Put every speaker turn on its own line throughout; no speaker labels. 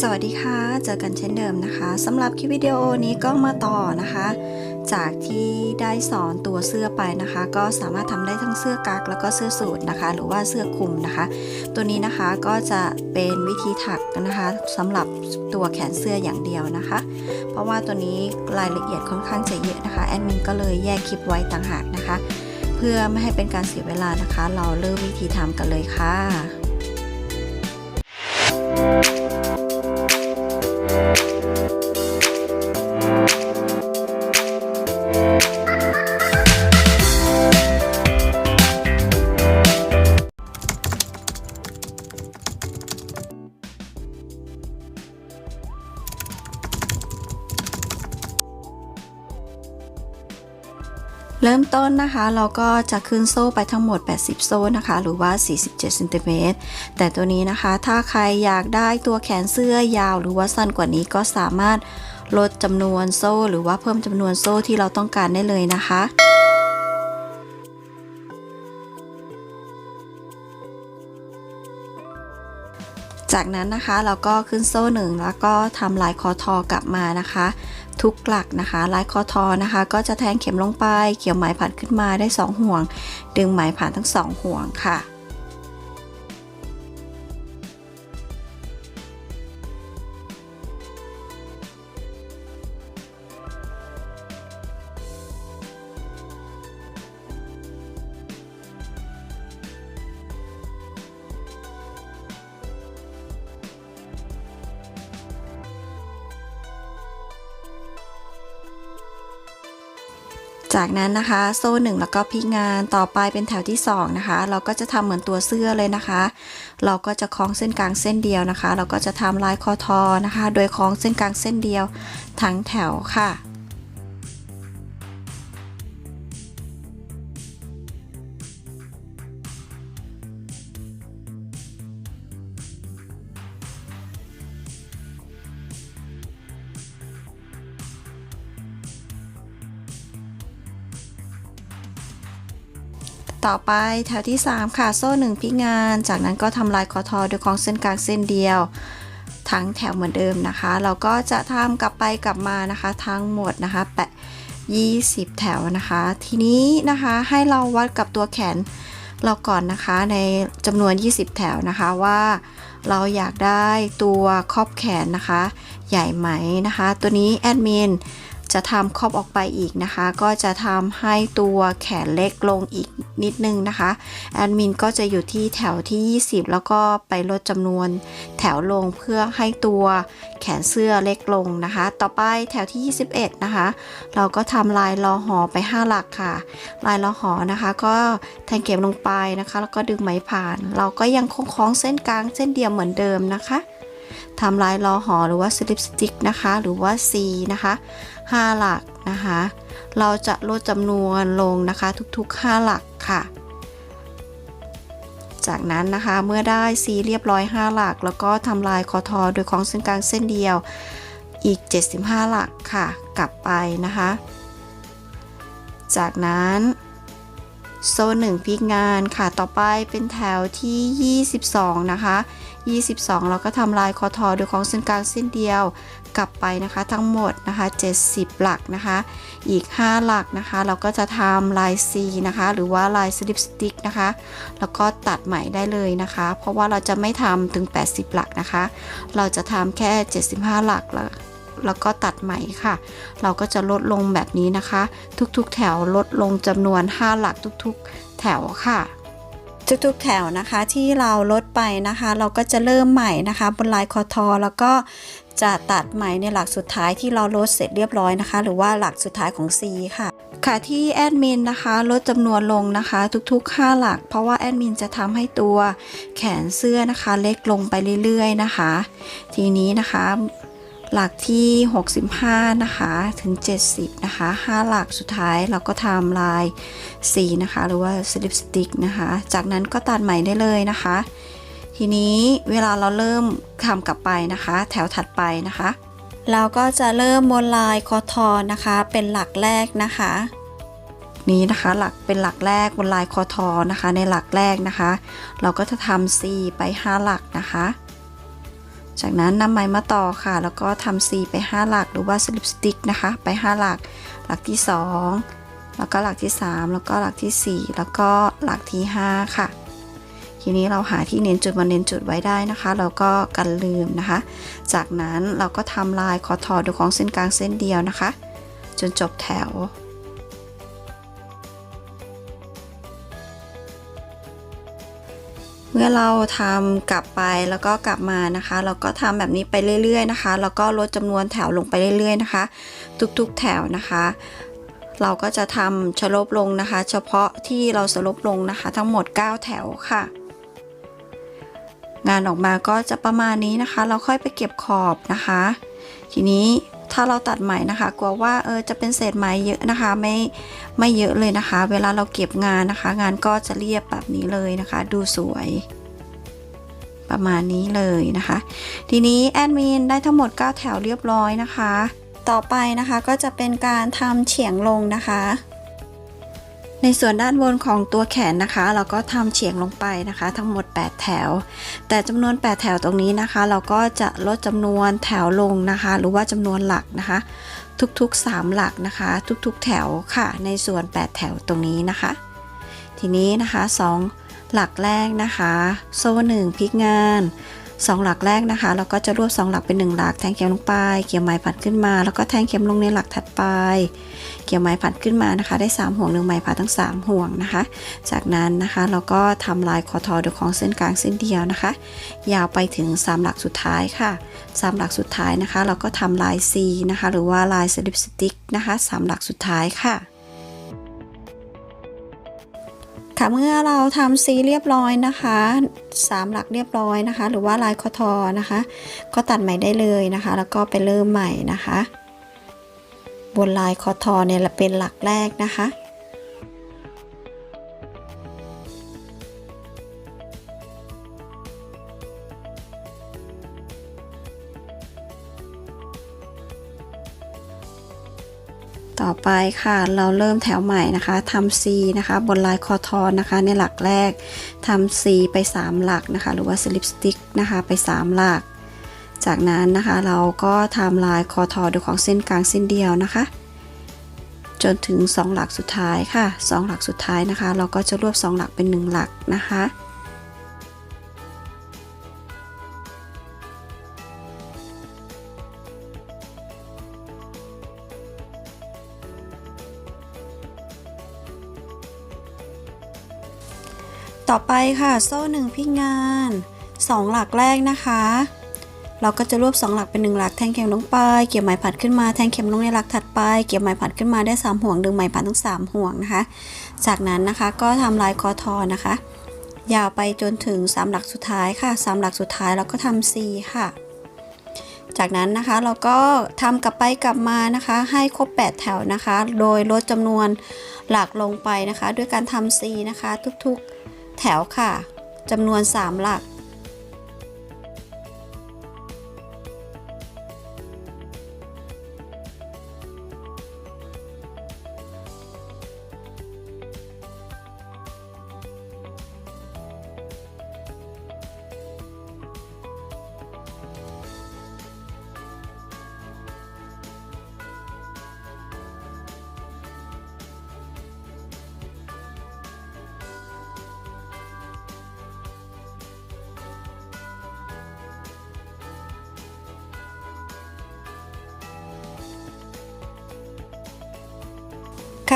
สวัสดีค่ะ เจอกันเช่นเดิมนะคะสำหรับคลิปวิดีโอนี้ก็มาต่อนะคะ จากที่ได้สอนตัวเสื้อไปนะคะ ก็สามารถทำได้ทั้งเสื้อกั๊กแล้วก็เสื้อสูทนะคะ หรือว่าเสื้อคลุมนะคะ ตัวนี้นะคะก็จะเป็นวิธีถักนะคะสำหรับตัวแขนเสื้ออย่างเดียวนะคะ เพราะว่าตัวนี้รายละเอียดค่อนข้างจะเยอะนะคะแอดมินก็เลยแยกคลิปไว้ต่างหากนะคะ เพื่อไม่ให้เป็นการเสียเวลานะคะ เราเริ่มวิธีทำกันเลยค่ะ เริ่มต้นนะคะเราก็จะขึ้นโซ่ไปทั้งหมด 80 โซ่นะคะ หรือว่า 47เซนติเมตรแต่ตัวนี้นะคะ ถ้าใครอยากได้ตัวแขนเสื้อยาวหรือว่าสั้นกว่านี้ก็สามารถลดจำนวนโซ่ หรือว่าเพิ่มจำนวนโซ่ที่เราต้องการได้เลยนะคะ จากนั้นนะคะเราก็ขึ้นโซ่หนึ่งแล้วก็ทำลายคอทอกลับมานะคะ ทุกหลักนะคะลายคอทอนะคะ ก็จะแทงเข็มลงไป เกี่ยวไหมผ่านขึ้นมาได้ 2 ห่วง ดึงไหมผ่านทั้ง 2 ห่วงค่ะ จากนั้นนะคะโซ่หนึ่งแล้วก็พลิกงานต่อไปเป็นแถวที่2นะคะ เราก็จะทำเหมือนตัวเสื้อเลยนะคะ เราก็จะคล้องเส้นกลางเส้นเดียวนะคะ เราก็จะทำลายคอทอนะคะ โดยคล้องเส้นกลางเส้นเดียวทั้งแถวค่ะ ต่อไปแถวที่ 3 ค่ะ โซ่ 1 พิงาน จากนั้นก็ทำลายคอทอโดยคล้องเส้นกลางเส้นเดียว ทั้งแถวเหมือนเดิมนะคะ เราก็จะทำกลับไปกลับมานะคะ ทั้งหมดนะคะแปะ20 แถวนะคะ ทีนี้นะคะให้เราวัดกับตัวแขนเราก่อนนะคะในจำนวน 20 แถวนะคะว่าเราอยากได้ตัวครอบแขนนะคะ ใหญ่ไหมนะคะ ตัวนี้แอดมิน จะทำครอบออกไปอีกนะคะ ก็จะทำให้ตัวแขนเล็กลงอีกนิดนึงนะคะ แอดมินก็จะอยู่ที่แถวที่ 20 แล้วก็ไปลดจำนวนแถวลงเพื่อให้ตัวแขนเสื้อเล็กลงนะคะ ต่อไปแถวที่ 21 นะคะ เราก็ทำลายลอหอไป 5 หลักค่ะ ลายลอหอนะคะ ก็แทงเข็มลงไปนะคะ แล้วก็ดึงไหมผ่าน เราก็ยังคงคล้องเส้นกลางเส้นเดียวเหมือนเดิมนะคะทำลายลอหอหรือว่าสลิปสติกนะคะ หรือว่า C นะคะ 5 หลักนะคะ เราจะลดจำนวนลงนะคะทุกๆ 5 หลักค่ะ จากนั้นนะคะเมื่อได้ C เรียบร้อย 5 หลัก แล้วก็ทำลายคอทอโดยของเส้นกลางเส้นเดียวอีก 75 หลักค่ะ กลับไปนะคะ จากนั้นโซนหนึ่งพลิกงานค่ะ ต่อไปเป็นแถวที่ 22 นะคะ 22 เราก็ทำลายคอทอโดยของเส้นกลางเส้นเดียว กลับไปนะคะทั้งหมดนะคะ 70 หลักนะคะ อีก 5 หลักนะคะ เราก็จะทำลาย C นะคะ หรือว่าลายสลิปสติกนะคะ แล้วก็ตัดใหม่ได้เลยนะคะ เพราะว่าเราจะไม่ทำถึง 80 หลักนะคะ เราจะทำแค่ 75 หลักแล้วแล้วก็ตัดใหม่ค่ะ เราก็จะลดลงแบบนี้นะคะ ทุกๆ แถวลดลงจำนวน 5 หลักทุกๆ แถวค่ะ ทุกๆแถวนะคะที่เราลดไปนะคะ เราก็จะเริ่มใหม่นะคะ บนลายคอทอแล้วก็จะตัดใหม่ในหลักสุดท้ายที่เราลดเสร็จเรียบร้อยนะคะ หรือว่าหลักสุดท้ายของ C ค่ะ ค่ะที่แอดมินนะคะลดจำนวนลงนะคะ ทุกๆ5หลัก เพราะว่าแอดมินจะทำให้ตัวแขนเสื้อนะคะ เล็กลงไปเรื่อยๆนะคะ ทีนี้นะคะ หลักที่ 65 นะคะ ถึง 70 นะคะ 5 หลักสุดท้ายเราก็ทำลาย 4 นะคะ หรือว่าสลิปสติกนะคะ จากนั้นก็ตัดใหม่ได้เลยนะคะ ทีนี้เวลาเราเริ่มทำกลับไปนะคะ แถวถัดไปนะคะ เราก็จะเริ่มบนลายคอทอนะคะ เป็นหลักแรกนะคะ นี้นะคะหลักเป็นหลักแรกบนลายคอทอนะคะ ในหลักแรกนะคะ เราก็จะทำ C ไป 5 หลักนะคะ จากนั้นนำไหมมาต่อค่ะ แล้วก็ทำ C ไป 5 หลักหรือว่าสลิปสติ๊กนะคะ ไป 5 หลัก หลักที่ 2 แล้วก็หลักที่ 3 แล้วก็หลักที่ 4 แล้วก็หลักที่ 5 ค่ะ ทีนี้เราหาที่เน้นจุดมาเน้นจุดไว้ได้นะคะเราก็กันลืมนะคะ จากนั้นเราก็ทำลายคอทอโดยของเส้นกลางเส้นเดียวนะคะ จนจบแถว เมื่อเราทำกลับไปแล้วก็กลับมานะคะ เราก็ทำแบบนี้ไปเรื่อย ๆ นะคะ แล้วก็ลดจำนวนแถวลงไปเรื่อย ๆ นะคะ ทุกๆแถวนะคะ เราก็จะทำชลบลงนะคะ เฉพาะที่เราสลบลงนะคะ ทั้งหมด 9 แถวค่ะ งานออกมาก็จะประมาณนี้นะคะ เราค่อยไปเก็บขอบนะคะ ทีนี้ ถ้าเราตัดไหมนะคะกลัวว่าเออจะเป็นเศษไหมเยอะนะคะไม่ไม่เยอะเลยนะคะ เวลาเราเก็บงานนะคะ งานก็จะเรียบแบบนี้เลยนะคะ ดูสวยประมาณนี้เลยนะคะ ทีนี้แอดมินได้ทั้งหมด 9 แถวเรียบร้อยนะคะ ต่อไปนะคะก็จะเป็นการทำเฉียงลงนะคะ ในส่วนด้านบนของตัวแขนนะคะ เราก็ทำเฉียงลงไปนะคะ ทั้งหมด 8 แถว แต่จำนวน 8 แถวตรงนี้นะคะ เราก็จะลดจำนวนแถวลงนะคะ หรือว่าจำนวนหลักนะคะ ทุกๆ 3 หลักนะคะ ทุกๆ แถวค่ะ ในส่วน 8 แถวตรงนี้นะคะ ทีนี้นะคะ 2 หลักแรกนะคะ โซ่1พลิกงาน 2 หลักแรกนะคะเราก็จะรวบ2หลักเป็น 1 หลัก แทงเข็มลงไป เกี่ยวไม้ผัดขึ้นมา แล้วก็แทงเข็มลงในหลักถัดไป เกี่ยวไม้ผัดขึ้นมานะคะ ได้ 3 ห่วงหนึ่งไม้ผัดทั้ง 3 ห่วงนะคะ จากนั้นนะคะเราก็ทำลายคอทอโดยของเส้นกลางเส้นเดียวนะคะ ยาวไปถึง 3 หลักสุดท้ายค่ะ 3 หลักสุดท้ายนะคะ เราก็ทำลาย C นะคะ หรือว่าลายสลิปสติ๊กนะคะ 3 หลักสุดท้ายค่ะ ค่ะเมื่อเราทำ C เรียบร้อยนะคะ3หลักเรียบร้อยนะคะ หรือว่าลายคอทอนะคะ ก็ตัดใหม่ได้เลยนะคะ แล้วก็ไปเริ่มใหม่นะคะ บนลายคอทอเนี่ยเป็นหลักแรกนะคะ ต่อไปค่ะ เราเริ่มแถวใหม่นะคะทำ C นะคะบนลายคอทอนนะคะในหลักแรกทำ C ไป 3 หลักนะคะ หรือว่าสลิปสติ๊กนะคะไป 3 หลัก จากนั้นนะคะเราก็ทำลายคอทอโดยของเส้นกลางเส้นเดียวนะคะ จนถึง 2 หลักสุดท้ายค่ะ 2 หลักสุดท้ายนะคะ เราก็จะรวบ 2 หลักเป็น 1 หลักนะคะ ต่อไปค่ะ โซ่หนึ่งพลิกงาน 2 หลักแรกนะคะ เราก็จะรวบ 2 หลักเป็น 1 หลักแทงเข็มลงไป เกี่ยวไหมผัดขึ้นมาแทงเข็มลงในหลักถัดไป เกี่ยวไหมผัดขึ้นมาได้ 3 ห่วงดึงไหมผัดทั้ง 3 ห่วงนะคะ จากนั้นนะคะก็ทำลายคอทอนะคะ ยาวไปจนถึง 3 หลักสุดท้ายค่ะ 3 หลักสุดท้ายเราก็ทำ C ค่ะ จากนั้นนะคะเราก็ทำกลับไปกลับมานะคะ ให้ครบ 8 แถวนะคะ โดยลดจำนวนหลักลงไปนะคะ ด้วยการทำ C นะคะทุกๆ แถวค่ะจำนวน 3 หลัก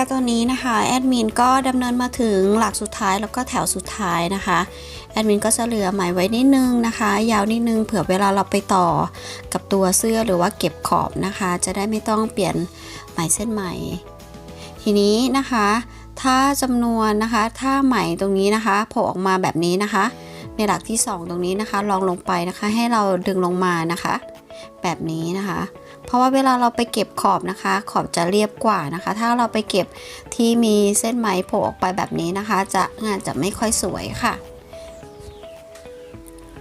ค่ะตอนนี้นะคะแอดมินก็ดำเนินมาถึงหลักสุดท้ายแล้วก็แถวสุดท้ายนะคะแอดมินก็จะเหลือไหมไว้นิดนึงนะคะ ยาวนิดนึงเผื่อเวลาเราไปต่อกับตัวเสื้อหรือว่าเก็บขอบนะคะ จะได้ไม่ต้องเปลี่ยนไหมเส้นไหม่ ทีนี้นะคะ ถ้าจำนวนนะคะถ้าไหมตรงนี้นะคะโผล่ออกมาแบบนี้นะคะ ในหลักที่ 2 ตรงนี้นะคะ ลองลงไปนะคะ ให้เราดึงลงมานะคะ แบบนี้นะคะ เพราะว่าเวลาเราไปเก็บขอบนะคะ ขอบจะเรียบกว่านะคะ ถ้าเราไปเก็บที่มีเส้นไหมโผล่ออกไปแบบนี้นะคะ จะงานจะไม่ค่อยสวยค่ะ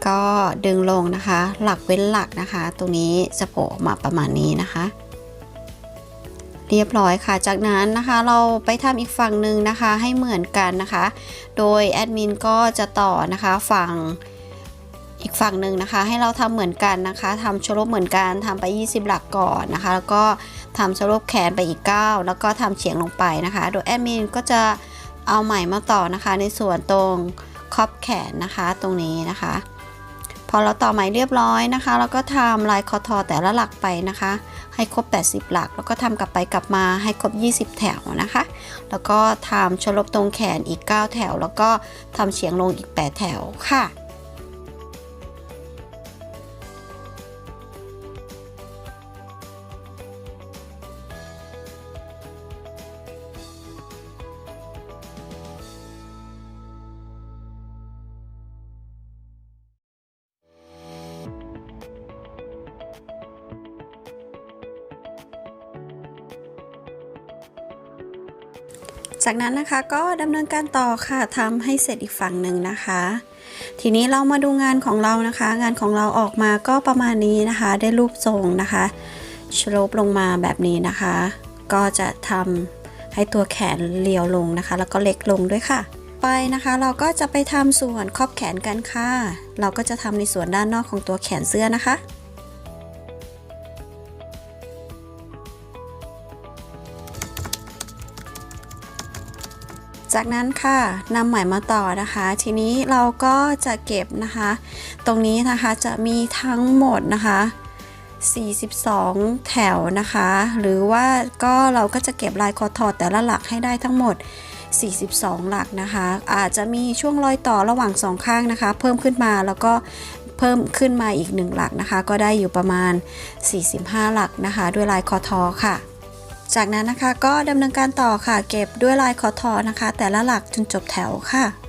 ก็ดึงลงนะคะ หลักเว้นหลักนะคะ ตรงนี้จะโผล่ออกมาประมาณนี้นะคะ เรียบร้อยค่ะ จากนั้นนะคะเราไปทำอีกฝั่งหนึ่งนะคะให้เหมือนกันนะคะ โดยแอดมินก็จะต่อนะคะฝั่ง อีกฝั่งหนึ่งนะคะ ให้เราทำเหมือนกันนะคะทำชโลบเหมือนกันทำไป 20 หลักก่อนนะคะ แล้วก็ทำชโลบแขนไปอีก 9 แล้วก็ทำเฉียงลงไปนะคะ โดยแอดมินก็จะเอาใหม่มาต่อนะคะ ในส่วนตรงครอบแขนนะคะตรงนี้นะคะ พอเราต่อไหมเรียบร้อยนะคะ แล้วก็ทำลายคอทอแต่ละหลักไปนะคะ ให้ครบ 80 หลัก แล้วก็ทำกลับไปกลับมาให้ครบ 20 แถวนะคะ แล้วก็ทำชลบตรงแขนอีก 9 แถว แล้วก็ทำเฉียงลงอีก 8 แถวค่ะ จากนั้นนะคะก็ดำเนินการต่อค่ะทำให้เสร็จอีกฝั่งหนึ่งนะคะ ทีนี้เรามาดูงานของเรานะคะ งานของเราออกมาก็ประมาณนี้นะคะ ได้รูปทรงนะคะชโลปลงมาแบบนี้นะคะ ก็จะทำให้ตัวแขนเรียวลงนะคะ แล้วก็เล็กลงด้วยค่ะ ไปนะคะเราก็จะไปทำส่วนครอบแขนกันค่ะ เราก็จะทำในส่วนด้านนอกของตัวแขนเสื้อนะคะ จากนั้นค่ะนำไหมมาต่อนะคะ ทีนี้เราก็จะเก็บนะคะ ตรงนี้นะคะจะมีทั้งหมดนะคะ 42 แถวนะคะ หรือว่าก็เราก็จะเก็บลายคอทอแต่ละหลักให้ได้ทั้งหมด 42 หลักนะคะ อาจจะมีช่วงรอยต่อระหว่างสองข้างนะคะ เพิ่มขึ้นมาแล้วก็เพิ่มขึ้นมาอีก1หลักนะคะ ก็ได้อยู่ประมาณ 45 หลักนะคะ ด้วยลายคอทอค่ะ จากนั้นนะคะก็ดำเนินการต่อค่ะ เก็บด้วยลายคอทอนะคะ แต่ละหลักจนจบแถวค่ะ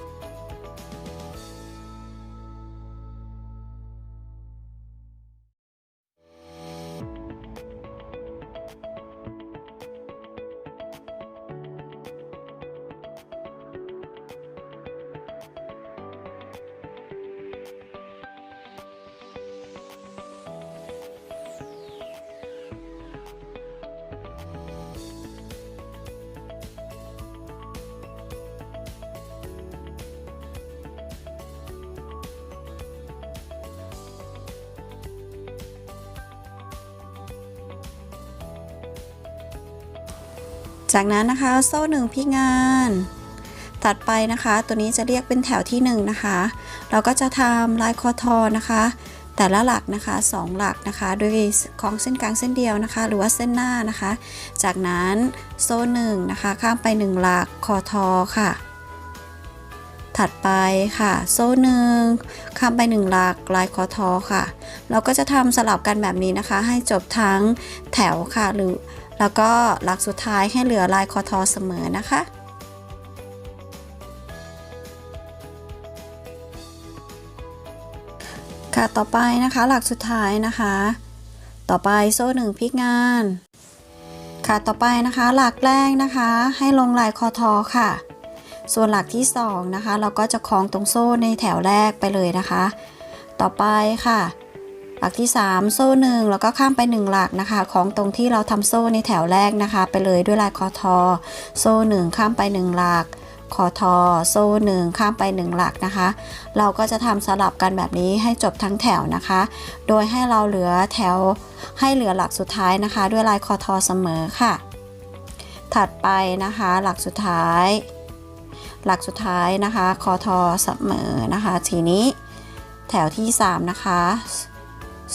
จากนั้นนะคะโซ่หนึ่งพี่งาน ตัดไปนะคะ ตัวนี้จะเรียกเป็นแถวที่1นงนะคะ เราก็จะทำลายคอทอนะคะ แต่ละหลักนะคะ 2 หลักนะคะโดยของเส้นกลางเส้นเดียวนะคะ หรือว่าเส้นหน้านะคะ จากนั้นโซ่หนึ่งนะคะข้ามไป 1 หลักคอทอค่ะถัดไปค่ะ โซ่หนึ่งข้ามไป1หลักลายคอทอค่ะ เราก็จะทำสลับกันแบบนี้นะคะ ให้จบทั้งแถวค่ะ หรือ แล้วก็หลักสุดท้ายให้เหลือลายคอทอเสมอนะคะ ค่ะต่อไปนะคะหลักสุดท้ายนะคะ ต่อไปโซ่หนึ่งพลิกงาน ค่ะต่อไปนะคะหลักแรกนะคะ ให้ลงลายคอทอค่ะ ส่วนหลักที่สองนะคะ เราก็จะคล้องตรงโซ่ในแถวแรกไปเลยนะคะ ต่อไปค่ะ หลักที่ 3 โซ่หนึ่งแล้วก็ข้ามไป 1 หลักนะคะ ของตรงที่เราทำโซ่ในแถวแรกนะคะ ไปเลยด้วยลายคอทอ โซ่หนึ่งข้ามไป 1 หลักคอทอ โซ่หนึ่งข้ามไป 1 หลักนะคะ เราก็จะทำสลับกันแบบนี้ให้จบทั้งแถวนะคะ โดยให้เราเหลือแถวให้เหลือหลักสุดท้ายนะคะ ด้วยลายคอทอเสมอค่ะ ถัดไปนะคะ หลักสุดท้าย หลักสุดท้ายนะคะคอทอเสมอนะคะ ทีนี้แถวที่ 3 นะคะ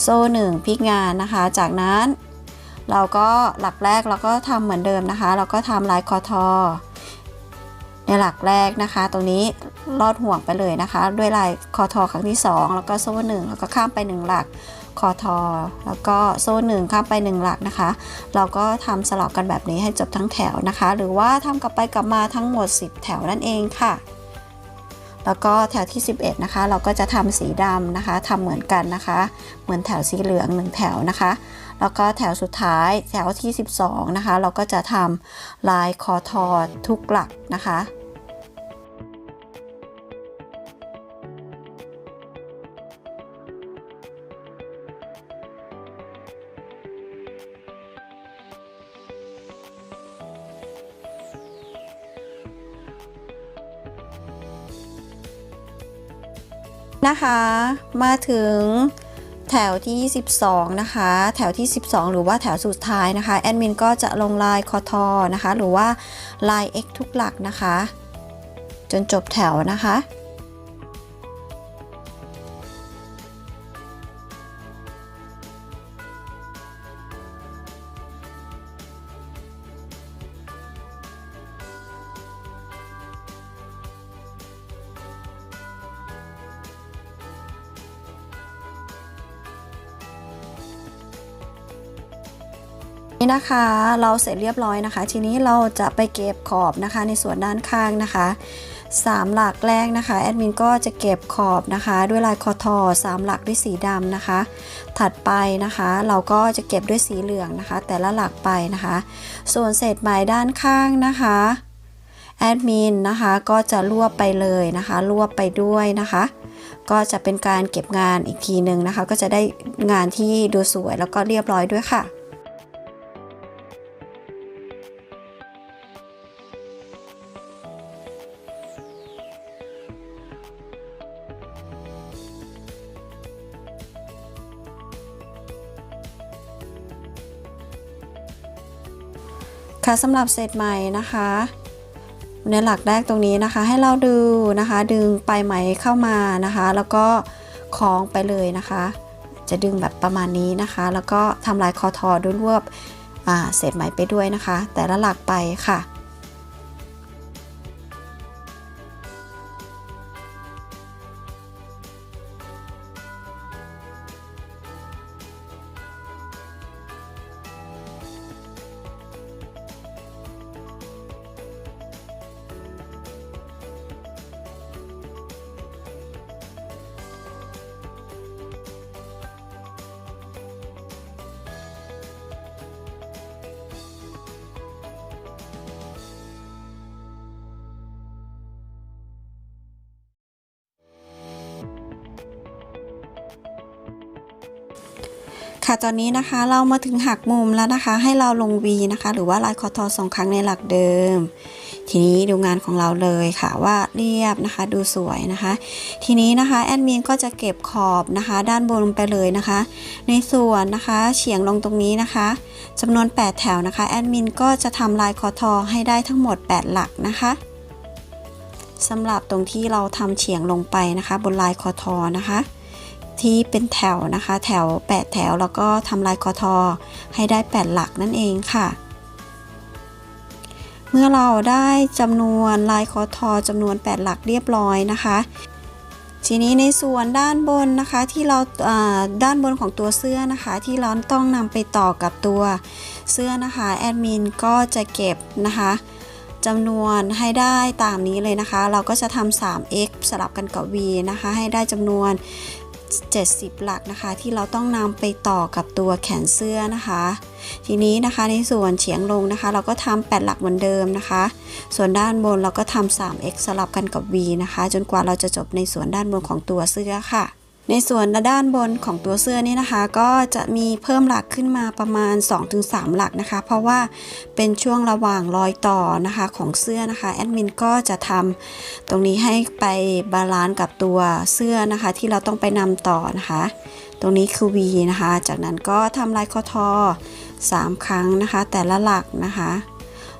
โซ่หนึ่งพลิกงานนะคะ จากนั้นเราก็หลักแรกเราก็ทำเหมือนเดิมนะคะ เราก็ทำลายคอทอ ในหลักแรกนะคะ ตรงนี้ลอดห่วงไปเลยนะคะ ด้วยลายคอทอครั้งที่ 2 แล้วก็โซ่หนึ่งแล้วก็ข้ามไป 1 หลักคอทอ แล้วก็โซ่หนึ่งข้ามไป 1 หลักนะคะ เราก็ทำสลับกันแบบนี้ให้จบทั้งแถวนะคะ หรือว่าทำกลับไปกลับมาทั้งหมด 10 แถวนั่นเองค่ะ แล้วก็แถวที่ 11 นะคะ เราก็จะทำสีดำนะคะทำเหมือนกันนะคะ เหมือนแถวสีเหลืองหนึ่งแถวนะคะ แล้วก็แถวสุดท้ายแถวที่ 12 นะคะ เราก็จะทำลายคอทอทุกหลักนะคะ นะคะ มาถึงแถวที่ 12 นะคะ แถวที่ 12 หรือว่าแถวสุดท้ายนะคะ แอดมินก็จะลงลายคอทอนะคะ หรือว่าลาย x ทุกหลักนะคะ จนจบแถวนะคะ นี่นะคะเราเสร็จเรียบร้อยนะคะ ทีนี้เราจะไปเก็บขอบนะคะในส่วนด้านข้างนะคะสามหลักแรกนะคะแอดมินก็จะเก็บขอบนะคะ ด้วยลายคอทอสามหลักด้วยสีดำนะคะ ถัดไปนะคะ เราก็จะเก็บด้วยสีเหลืองนะคะ แต่ละหลักไปนะคะ ส่วนเศษไหมด้านข้างนะคะแอดมินนะคะก็จะรวบไปเลยนะคะรวบไปด้วยนะคะ ก็จะเป็นการเก็บงานอีกทีหนึ่งนะคะ ก็จะได้งานที่ดูสวยแล้วก็เรียบร้อยด้วยค่ะ ค่ะสำหรับเศษไหมนะคะ ในหลักแรกตรงนี้นะคะ ให้เราดูนะคะ ดึงปลายไหมเข้ามานะคะ แล้วก็คล้องไปเลยนะคะ จะดึงแบบประมาณนี้นะคะ แล้วก็ทำลายคอทอด้วยรวบเศษไหมไปด้วยนะคะ แต่ละหลักไปค่ะ ค่ะตอนนี้นะคะเรามาถึงหักมุมแล้วนะคะ ให้เราลง V นะคะ หรือว่าลายคอทอสองครั้งในหลักเดิม ทีนี้ดูงานของเราเลยค่ะว่าเรียบนะคะ ดูสวยนะคะ ทีนี้นะคะแอดมินก็จะเก็บขอบนะคะ ด้านบนลงไปเลยนะคะ ในส่วนนะคะเฉียงลงตรงนี้นะคะจำนวน 8 แถวนะคะแอดมินก็จะทำลายคอทอให้ได้ทั้งหมด 8 หลักนะคะสำหรับตรงที่เราทำเฉียงลงไปนะคะ บนลายคอทอนะคะ ที่เป็นแถวนะคะ แถว 8 แถวแล้วก็ทำลายคอทอให้ได้ 8 หลักนั่นเองค่ะ เมื่อเราได้จำนวนลายคอทอจำนวน 8 หลักเรียบร้อยนะคะทีนี้ในส่วนด้านบนนะคะที่เราอ่าด้านบนของตัวเสื้อนะคะ ที่เราต้องนำไปต่อกับตัวเสื้อนะคะแอดมินก็จะเก็บนะคะจำนวนให้ได้ตามนี้เลยนะคะ เราก็จะทำ 3x สลับกันกับ v นะคะ ให้ได้จำนวน 70 หลักนะคะ ที่เราต้องนำไปต่อกับตัวแขนเสื้อนะคะ ทีนี้นะคะในส่วนเฉียงลงนะคะ เราก็ทำ8หลักเหมือนเดิมนะคะ ส่วนด้านบนเราก็ทำ 3x สลับกันกับ v นะคะ จนกว่าเราจะจบในส่วนด้านบนของตัวเสื้อค่ะ ในส่วนด้านบนของตัวเสื้อนี่นะคะ ก็จะมีเพิ่มหลักขึ้นมาประมาณ 2-3 หลักนะคะ เพราะว่าเป็นช่วงระหว่างรอยต่อนะคะของเสื้อนะคะแอดมินก็จะทำตรงนี้ให้ไปบาลานซ์กับตัวเสื้อนะคะ ที่เราต้องไปนำต่อนะคะ ตรงนี้คือ V นะคะ จากนั้นก็ทำลายคอทอ3 ครั้งนะคะ แต่ละหลักนะคะ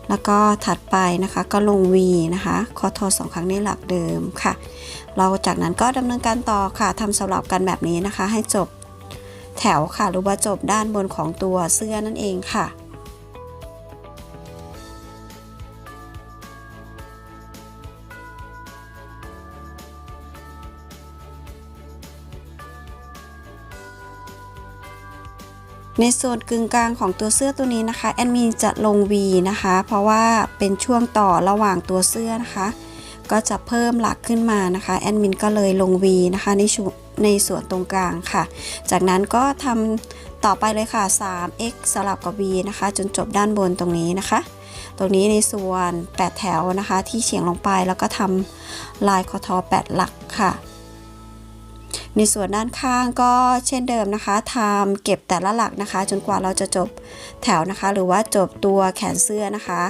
แล้วก็ถัดไปนะคะก็ลง V นะคะคอทอสองครั้งในหลักเดิมค่ะ เราจากนั้นก็ดำเนินการต่อค่ะทำสลับกันแบบนี้นะคะ ให้จบแถวค่ะหรือว่าจบด้านบนของตัวเสื้อนั่นเองค่ะ ในส่วนกึ่งกลางของตัวเสื้อตัวนี้นะคะแอดมินจะลง V นะคะ เพราะว่าเป็นช่วงต่อระหว่างตัวเสื้อนะคะ ก็จะเพิ่มหลักขึ้นมานะคะแอดมินก็เลยลง V นะคะในช่วในส่วนตรงกลางค่ะ จากนั้นก็ทำต่อไปเลยค่ะ 3x สลับกับ v นะคะ จนจบด้านบนตรงนี้นะคะ ตรงนี้ในส่วน 8 แถวนะคะที่เฉียงลงไปแล้วก็ทำลายคอทอ 8 หลักค่ะ ในส่วนด้านข้างก็เช่นเดิมนะคะทำเก็บแต่ละหลักนะคะ จนกว่าเราจะจบแถวนะคะ หรือว่าจบตัวแขนเสื้อนะคะ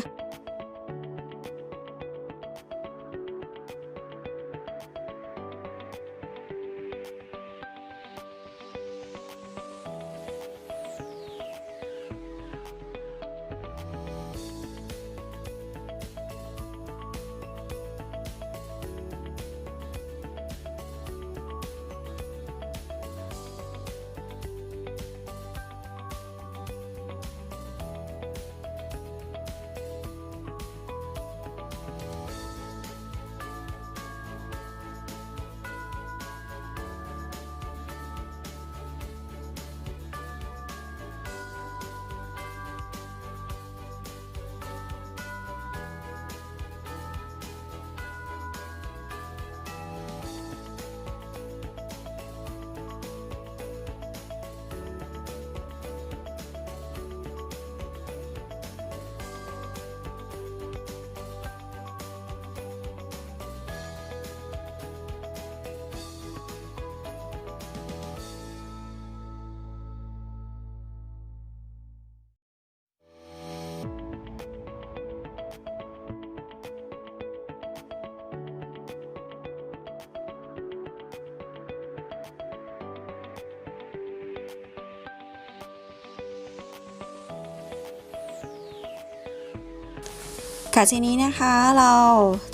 ค่ะทีนี้นะคะเรา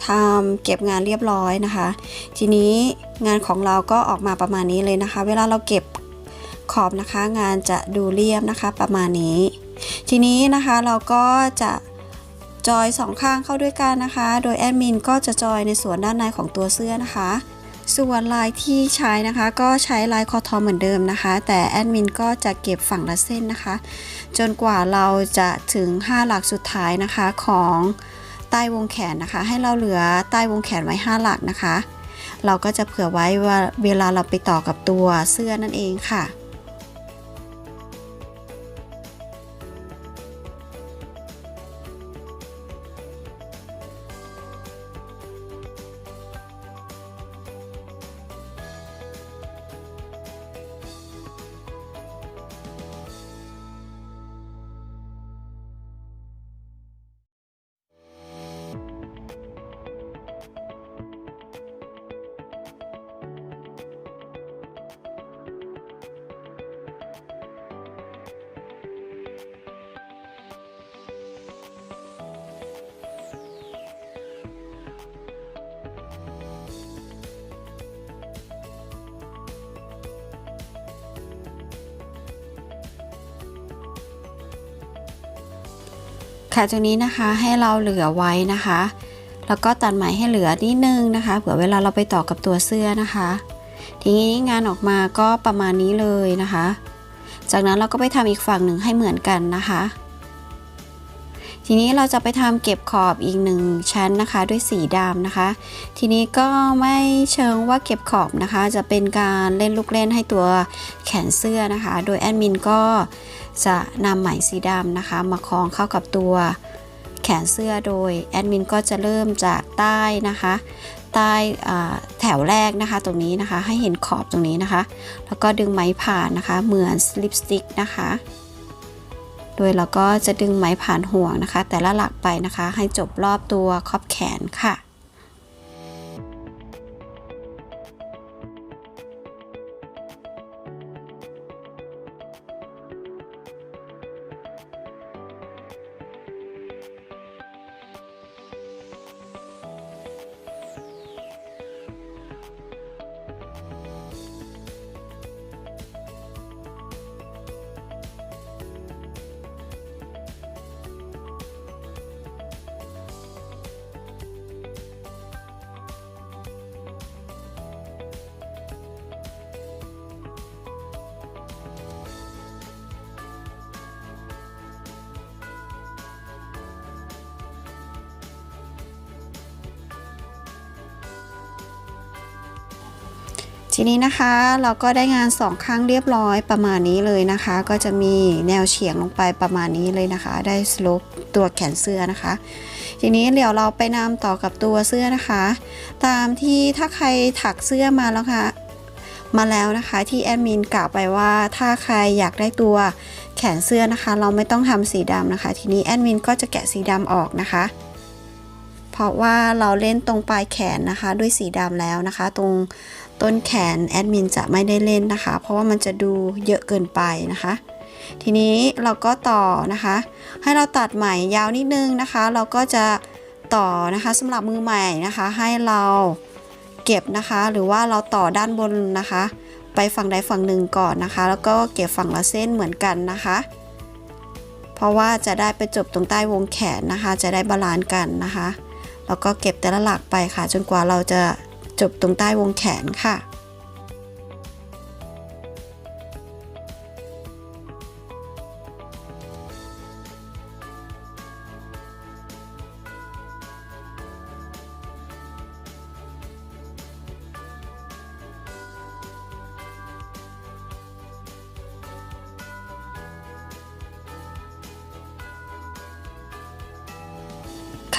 ทำเก็บงานเรียบร้อยนะคะ ทีนี้งานของเราก็ออกมาประมาณนี้เลยนะคะ เวลาเราเก็บขอบนะคะ งานจะดูเรียบนะคะประมาณนี้ ทีนี้นะคะเราก็จะจอยสองข้างเข้าด้วยกันนะคะ โดยแอดมินก็จะจอยในส่วนด้านในของตัวเสื้อนะคะ ส่วนลายที่ใช้นะคะ ก็ใช้ลายคอทอเหมือนเดิมนะคะ แต่แอดมินก็จะเก็บฝั่งละเส้นนะคะ จนกว่าเราจะถึง 5 หลักสุดท้ายนะคะของใต้วงแขนนะคะ ให้เราเหลือใต้วงแขนไว้ 5 หลักนะคะ เราก็จะเผื่อไว้ว่าเวลาเราไปต่อกับตัวเสื้อนั่นเองค่ะ ค่ะตรงนี้นะคะให้เราเหลือไว้นะคะ แล้วก็ตัดไหมให้เหลือนิดนึงนะคะ เผื่อเวลาเราไปต่อกับตัวเสื้อนะคะ ทีนี้งานออกมาก็ประมาณนี้เลยนะคะ จากนั้นเราก็ไปทำอีกฝั่งหนึ่งให้เหมือนกันนะคะ ทีนี้เราจะไปทำเก็บขอบอีกหนึ่งชั้นนะคะ ด้วยสีดำนะคะ ทีนี้ก็ไม่เชิงว่าเก็บขอบนะคะ จะเป็นการเล่นลูกเล่นให้ตัวแขนเสื้อนะคะ โดยแอดมินก็จะนำไหมสีดำนะคะ มาคล้องเข้ากับตัวแขนเสื้อโดยแอดมินก็จะเริ่มจากใต้นะคะใต้แถวแรกนะคะ ตรงนี้นะคะให้เห็นขอบตรงนี้นะคะ แล้วก็ดึงไหมผ่านนะคะ เหมือนสลิปสติกนะคะ โดยเราก็จะดึงไหมผ่านห่วงนะคะ แต่ละหลักไปนะคะ ให้จบรอบตัวขอบแขนค่ะ ทีนี้นะคะเราก็ได้งานสองข้างเรียบร้อยประมาณนี้เลยนะคะ ก็จะมีแนวเฉียงลงไปประมาณนี้เลยนะคะ ได้สโลปตัวแขนเสื้อนะคะ ทีนี้เดี๋ยวเราไปนำต่อกับตัวเสื้อนะคะ ตามที่ถ้าใครถักเสื้อมาแล้วค่ะมาแล้วนะคะที่แอดมินกล่าวไปว่าถ้าใครอยากได้ตัวแขนเสื้อนะคะ เราไม่ต้องทำสีดำนะคะ ทีนี้แอดมินก็จะแกะสีดำออกนะคะ เพราะว่าเราเล่นตรงปลายแขนนะคะ ด้วยสีดำแล้วนะคะ ตรง ต้นแขนแอดมินจะไม่ได้เล่นนะคะ เพราะว่ามันจะดูเยอะเกินไปนะคะ ทีนี้เราก็ต่อนะคะ ให้เราตัดไหมยาวนิดนึงนะคะ เราก็จะต่อนะคะสำหรับมือใหม่นะคะ ให้เราเก็บนะคะ หรือว่าเราต่อด้านบนนะคะ ไปฝั่งใดฝั่งหนึ่งก่อนนะคะ แล้วก็เก็บฝั่งละเส้นเหมือนกันนะคะ เพราะว่าจะได้ไปจบตรงใต้วงแขนนะคะ จะได้บาลานซ์กันนะคะแล้วก็เก็บแต่ละหลักไปค่ะ จนกว่าเราจะ จบตรงใต้วงแขนค่ะ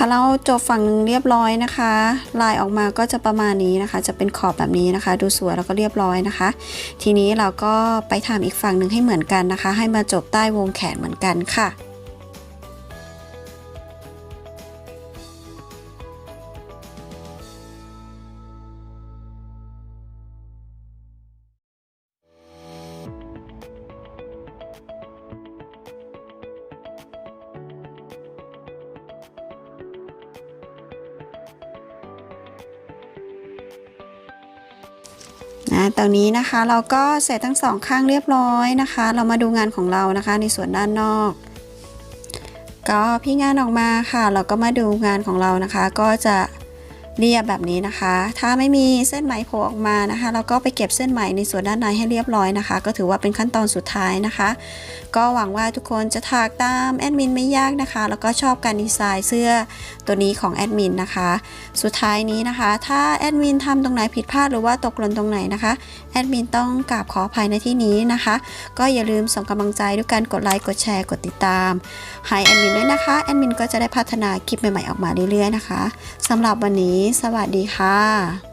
คะเราจบฝั่งหนึ่งเรียบร้อยนะคะ ลายออกมาก็จะประมาณนี้นะคะ จะเป็นขอบแบบนี้นะคะ ดูสวยแล้วก็เรียบร้อยนะคะ ทีนี้เราก็ไปทำอีกฝั่งหนึ่งให้เหมือนกันนะคะ ให้มาจบใต้วงแขนเหมือนกันค่ะ นะตอนนี้นะคะเราก็เสร็จทั้งสองข้างเรียบร้อยนะคะ เรามาดูงานของเรานะคะในส่วนด้านนอก ก็พี่งานออกมาค่ะ เราก็มาดูงานของเรานะคะ ก็จะ เรียบแบบนี้นะคะ ถ้าไม่มีเส้นไหมโผล่ออกมานะคะ เราก็ไปเก็บเส้นไหมในส่วนด้านในให้เรียบร้อยนะคะ ก็ถือว่าเป็นขั้นตอนสุดท้ายนะคะ ก็หวังว่าทุกคนจะถากตามแอดมินไม่ยากนะคะ แล้วก็ชอบการดีไซน์เสื้อตัวนี้ของแอดมินนะคะ สุดท้ายนี้นะคะ ถ้าแอดมินทำตรงไหนผิดพลาดหรือว่าตกหล่นตรงไหนนะคะแอดมินต้องกราบขออภัยในที่นี้นะคะ ก็อย่าลืมส่งกำลังใจด้วยการกดไลค์กดแชร์กดติดตามให้แอดมินด้วยนะคะแอดมินก็จะได้พัฒนาคลิปใหม่ๆออกมาเรื่อยๆนะคะสำหรับวันนี้นี้สวัสดีค่ะ